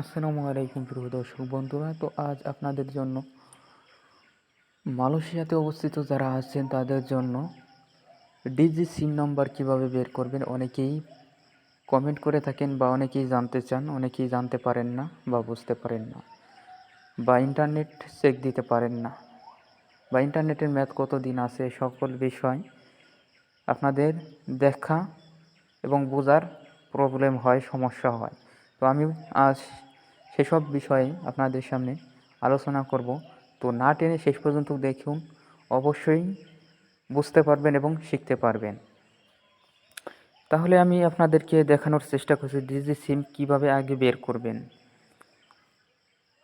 আসসালামু আলাইকুম প্রিয় দর্শক বন্ধুরা, তো আজ আপনাদের জন্য মালয়েশিয়াতে অবস্থিত যারা আছেন তাদের জন্য ডিজি সিম নাম্বার কীভাবে বের করবেন অনেকেই কমেন্ট করে থাকেন বা অনেকেই জানতে চান, অনেকেই জানতে পারেন না বা বুঝতে পারেন না বা ইন্টারনেট চেক দিতে পারেন না বা ইন্টারনেটের ম্যাথ কত দিন আছে সকল বিষয় আপনাদের দেখা এবং বোঝার প্রবলেম হয়, সমস্যা হয়। তো আমি আজ সেসব বিষয়ে আপনাদের সামনে আলোচনা করব। তো না টেনে শেষ পর্যন্ত দেখুন, অবশ্যই বুঝতে পারবেন এবং শিখতে পারবেন। তাহলে আমি আপনাদেরকে দেখানোর চেষ্টা করছি ডিজি সিম কীভাবে আগে বের করবেন।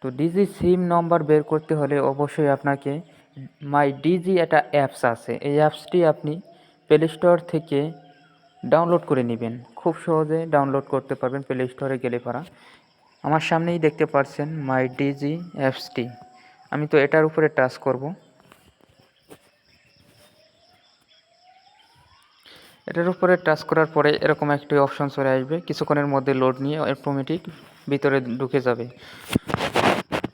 তো ডিজি সিম নম্বর বের করতে হলে অবশ্যই আপনাকে মাই ডিজি একটা অ্যাপস আছে। এই অ্যাপসটি আপনি প্লে স্টোর থেকে ডাউনলোড করে নেবেন। খুব সহজে ডাউনলোড করতে পারবেন প্লে স্টোরে গেলে পারা। আমার সামনেই দেখতে পাচ্ছেন মাই ডিজি অ্যাপসটি আমি তো এটার উপরে টাচ করব। এটার উপরে টাচ করার পরে এরকম একটি অপশন চলে আসবে, কিছুক্ষণের মধ্যে লোড নিয়ে অটোমেটিক ভিতরে ঢুকে যাবে।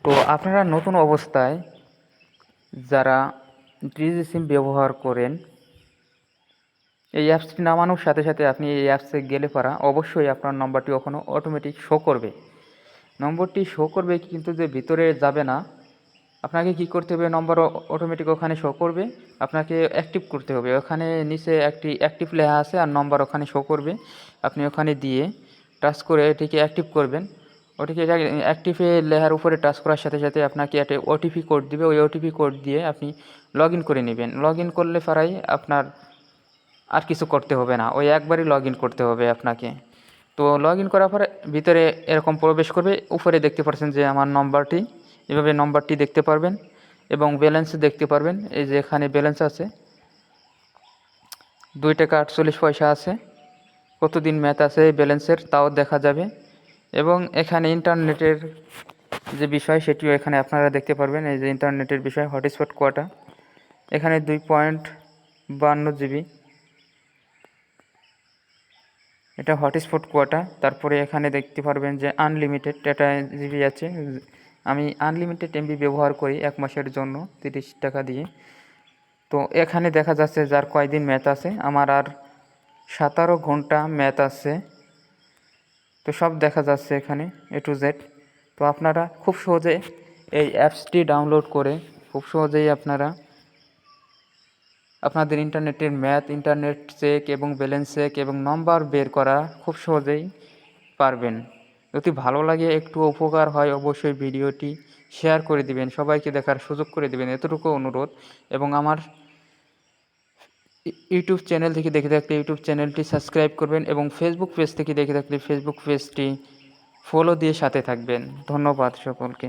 তো আপনারা নতুন অবস্থায় যারা ডিজি সিম ব্যবহার করেন, এই অ্যাপসটি নামানোর সাথে সাথে আপনি এই অ্যাপসে গেলে পারা অবশ্যই আপনার নম্বরটি ওখানে অটোমেটিক শো করবে। নম্বরটি শো করবে কিন্তু যে ভিতরে যাবে না, আপনাকে কি করতে হবে? নম্বর অটোমেটিক ওখানে শো করবে। আপনাকে অ্যাক্টিভ করতে হবে। ওখানে নিচে একটি অ্যাক্টিভ লেখা আছে আর নম্বর ওখানে শো করবে। আপনি ওখানে দিয়ে টাচ করে এটিকে অ্যাক্টিভ করবেন। ওটিকে অ্যাক্টিভে লেহার উপরে টাচ করার সাথে সাথে আপনাকে একটা ওটিপি কোড দিবে। ওই ওটিপি কোড দিয়ে আপনি লগ করে নেবেন। লগ করলে পারাই আপনার আর কিছু করতে হবে না। ওই একবারই লগ করতে হবে আপনাকে। তো লগ ইন করার পরে ভিতরে এরকম প্রবেশ করবে, উপরে দেখতে পাচ্ছেন যে আমার নম্বরটি এভাবে নম্বরটি দেখতে পারবেন এবং ব্যালেন্স দেখতে পারবেন। এই যে এখানে ব্যালেন্স আছে, দুই টাকা আটচল্লিশ পয়সা আছে, কতদিন ম্যাথ আছে ব্যালেন্সের তাও দেখা যাবে। এবং এখানে ইন্টারনেটের যে বিষয় সেটিও এখানে আপনারা দেখতে পারবেন, এই যে ইন্টারনেটের বিষয় হটস্পট কোয়াটা? এখানে দুই পয়েন্ট বান্ন জিবি এটা হটস্পট কোয়াটা তারপরে এখানে দেখতে পারবেন যে আনলিমিটেড ডেটা জিবি আছে। আমি আনলিমিটেড এমবি ব্যবহার করি এক মাসের জন্য, তিরিশ টাকা দিয়ে। তো এখানে দেখা যাচ্ছে যার কয়দিন ম্যাথ আছে। আমার আর সতেরো ঘণ্টা ম্যাথ আছে। তো সব দেখা যাচ্ছে এখানে এ টু জেড তো আপনারা খুব সহজে এই অ্যাপসটি ডাউনলোড করে, খুব সহজেই আপনারা আপনাদের ইন্টারনেটের ম্যাথ, ইন্টারনেট চেক এবং ব্যালেন্স চেক এবং নম্বর বের করা খুব সহজেই পারবেন। যদি ভালো লাগে, একটু উপকার হয়, অবশ্যই ভিডিওটি শেয়ার করে দিবেন, সবাইকে দেখার সুযোগ করে দিবেন। এতটুকু অনুরোধ। এবং আমার ইউটিউব চ্যানেল থেকে দেখে থাকলে ইউটিউব চ্যানেলটি সাবস্ক্রাইব করবেন এবং ফেসবুক পেজ থেকে দেখে থাকলে ফেসবুক পেজটি ফলো দিয়ে সাথে থাকবেন। ধন্যবাদ সকলকে।